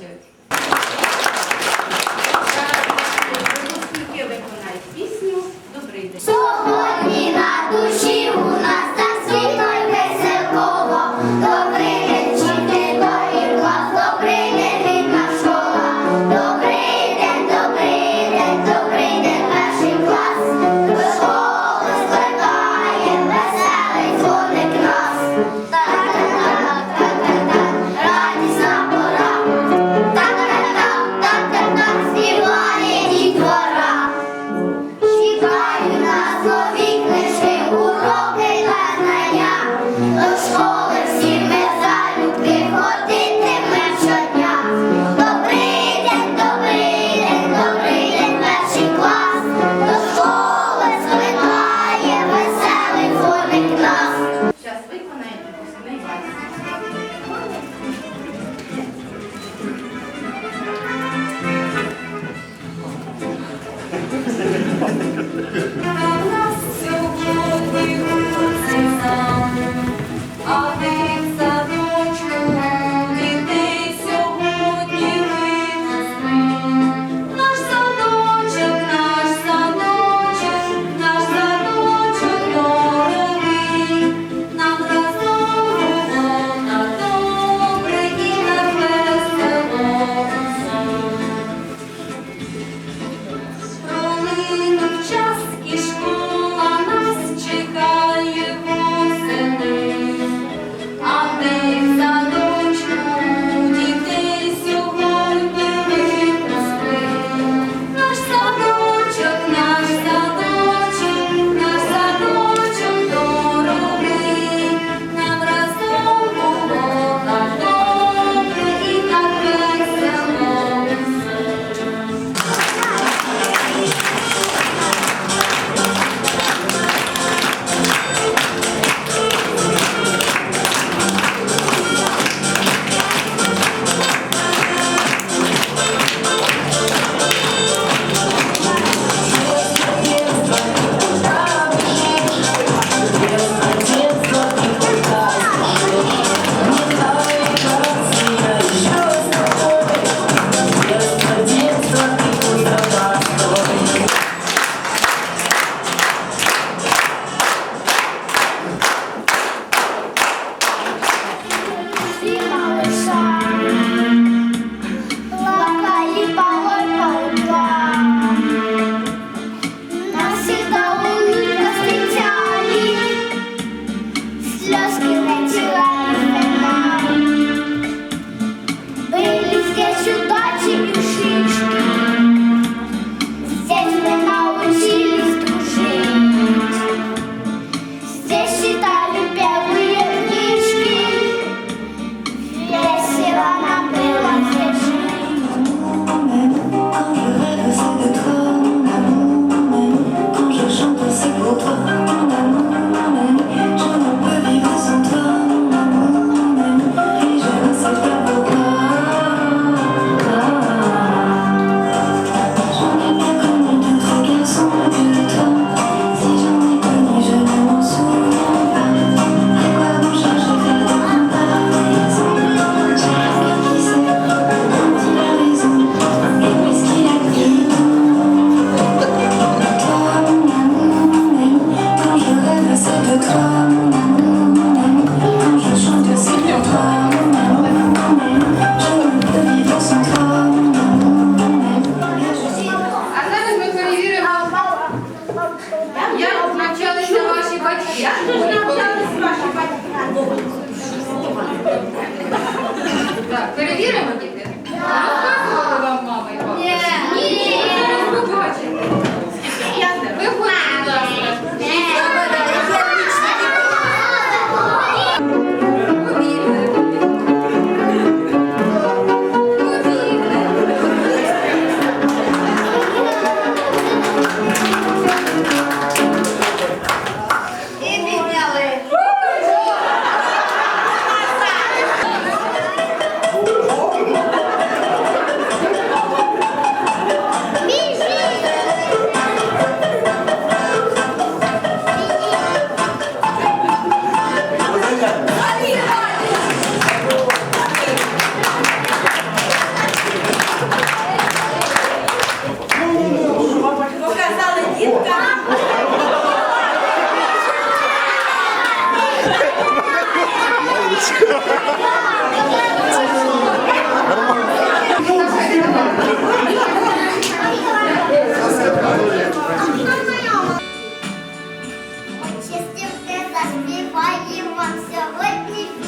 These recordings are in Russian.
не the small 아. Мы вам сегодня.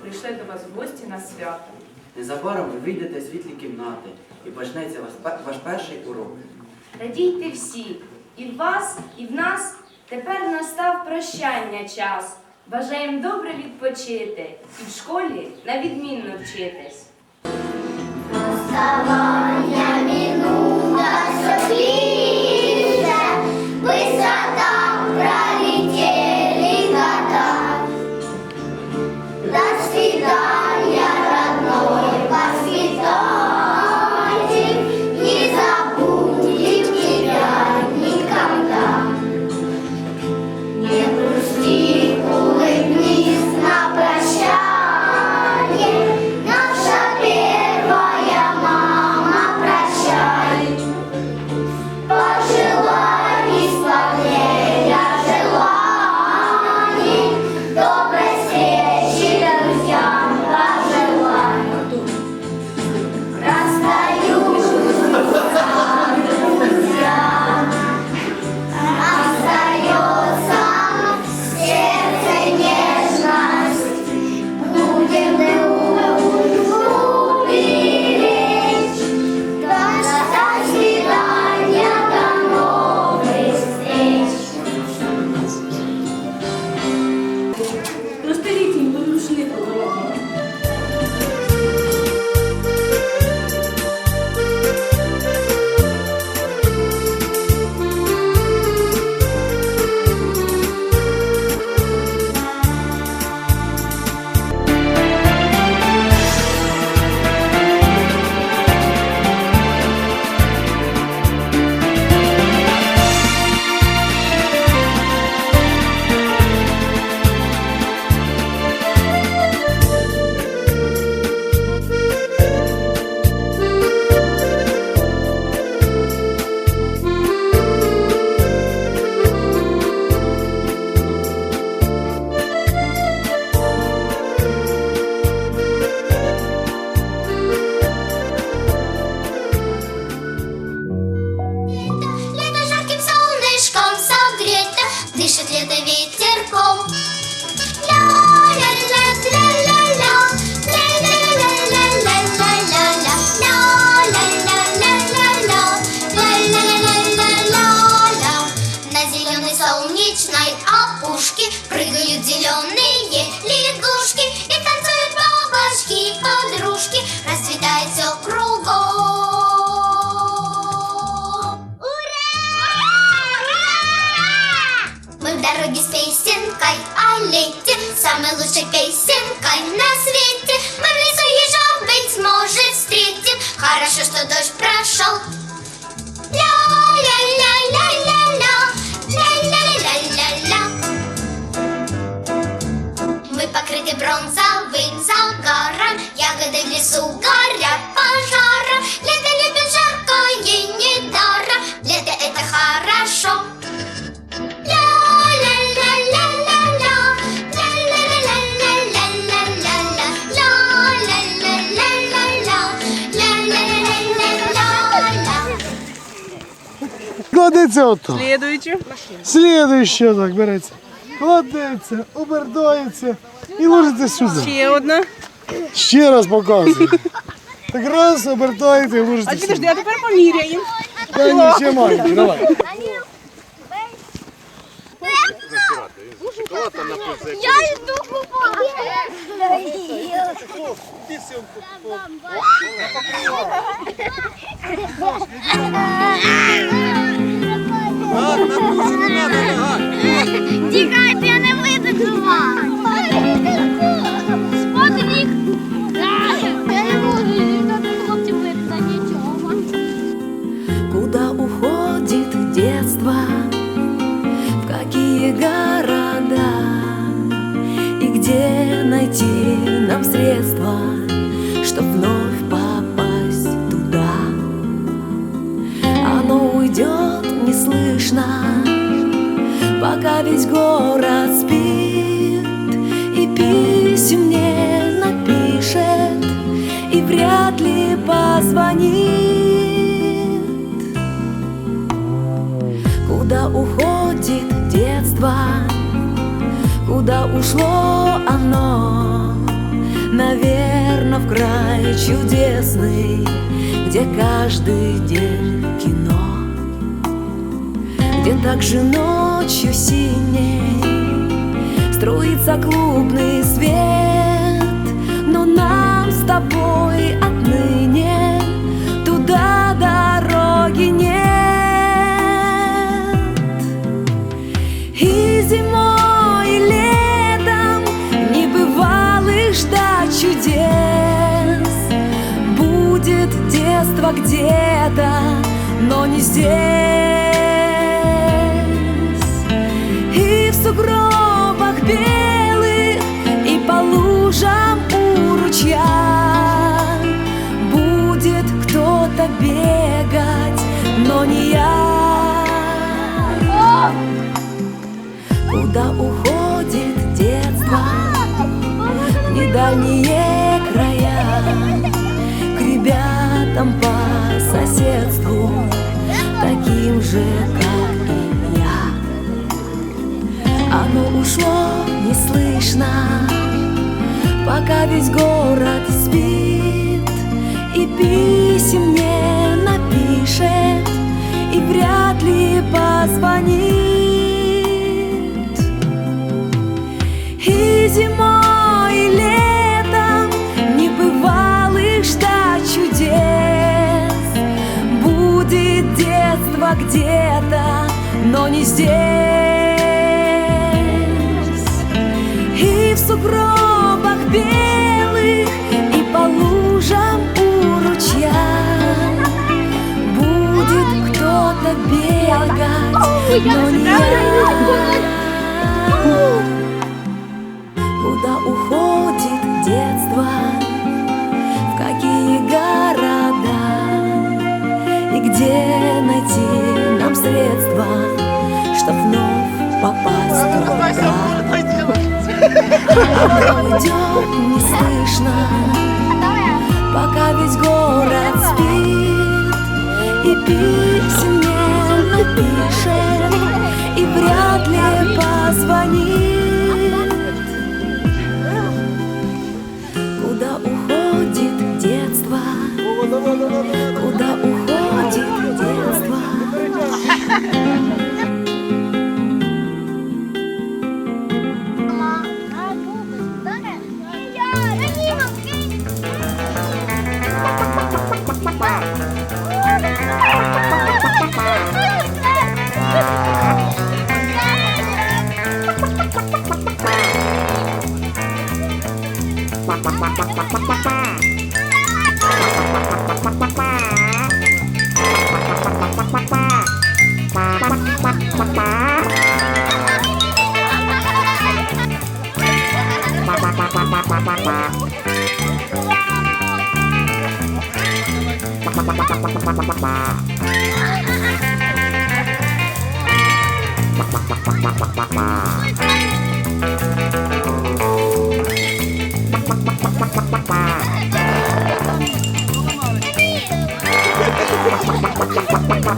прийшли до вас в гості на свято. Незабаром ви вийдете світлі кімнати і почнеться ваш, перший урок. Радійте всі, і в вас, і в нас тепер настав прощання час. Бажаємо добре відпочити і в школі на відмінно вчитись. Оставання минула, Береться ото. Слідуючу. Слідуючу так береться. Кладеться, обердається і ложиться сюди. Ще одна. Ще раз показую. Так раз, обертаєте і ложите А підожди, а тепер поміряємо. Та ні, ще маленький, давай. Я йду купати. мне напишет и вряд ли позвонит. Куда уходит детство, куда ушло оно, наверное, в край чудесный, где каждый день кино, где также ночью синий струится клубный свет, но нам с тобой отныне туда дороги нет. И зимой, и летом не бывалых ждать чудес. Будет детство где-то, но не здесь. В недальние края К ребятам по соседству Таким же, как и я. Оно ушло неслышно Пока весь город спит И писем не напишет И вряд ли позвонит здесь И в сугробах белых, и по лужам у ручья Будет кто-то бегать, но не я Куда уходит детство? В какие города? И где найти нам средства, Чтоб вновь попасть туда? Оно идет неслышно, Пока весь город спит, И писем не напишет, И вряд ли позвонит.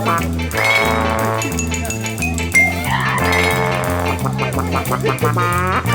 Bye. mak mak mak mak mak.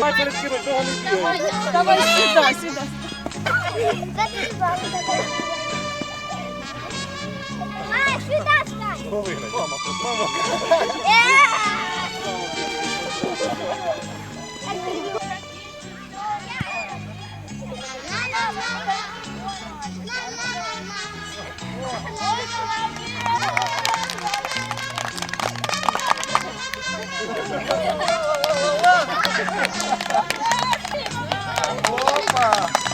Май перед кимось, того не бігає. Давай сюди, сюди. А, сюда встань! Хто виграє? Мама, мама. Опа!